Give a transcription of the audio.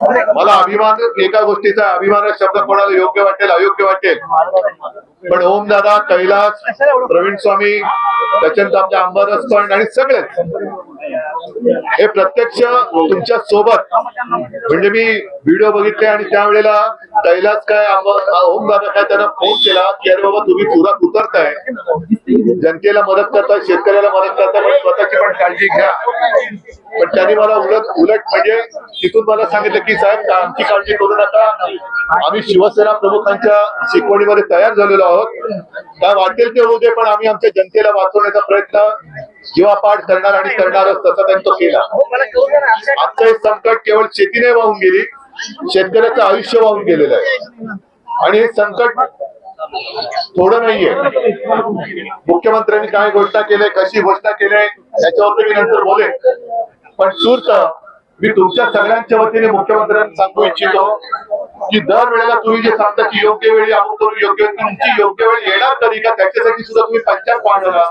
मला अभिमान एका गोष्टीचा अभिमान शब्द कोणाला योग्य वाटेल अयोग्य वाटेल. पण ओम दादा कैलास प्रवीण स्वामी त्याच्यानंतर आमच्या अंबरस पण आणि सगळेच हे प्रत्यक्ष तुमच्यासोबत. म्हणजे मी व्हिडिओ बघितले आणि त्यावेळेला कैलास काय ओम दादा काय त्यांना फोन केला की अरे बाबा तुम्ही पुरात उतरताय. जनतेला मदत करतात शेतकऱ्याला मदत करता पण स्वतःची पण काळजी घ्या. पण त्यांनी मला उलट उलट म्हणजे तिथून मला सांगितलं की साहेब आमची काळजी करू नका. आम्ही शिवसेना प्रमुखांच्या शिकवणीमध्ये तयार झालेलो आहोत. काय वाटेल ते होऊ दे पण आम्ही आमच्या जनतेला वाचवण्याचा प्रयत्न जीवापाठ करणार आणि करणारच तसा त्यांनी तो केला. आजचं हे संकट केवळ शेतीने वाहून गेली शेतकऱ्याचं आयुष्य वाहून गेलेलं आहे. आणि हे संकट थोडं नाहीये. मुख्यमंत्र्यांनी काय घोषणा केली कशी घोषणा केली याच्यावरती मी नंतर बोलेन. पण तूर्त मी तुमच्या सगळ्यांच्या वतीने मुख्यमंत्र्यांना सांगू इच्छितो की दर वेळेला तुम्ही जे सांगता की योग्य वेळी आपण करू योग्य तुमची योग्य वेळ येणार तरी का त्याच्यासाठी सुद्धा तुम्ही पंचायत मांडला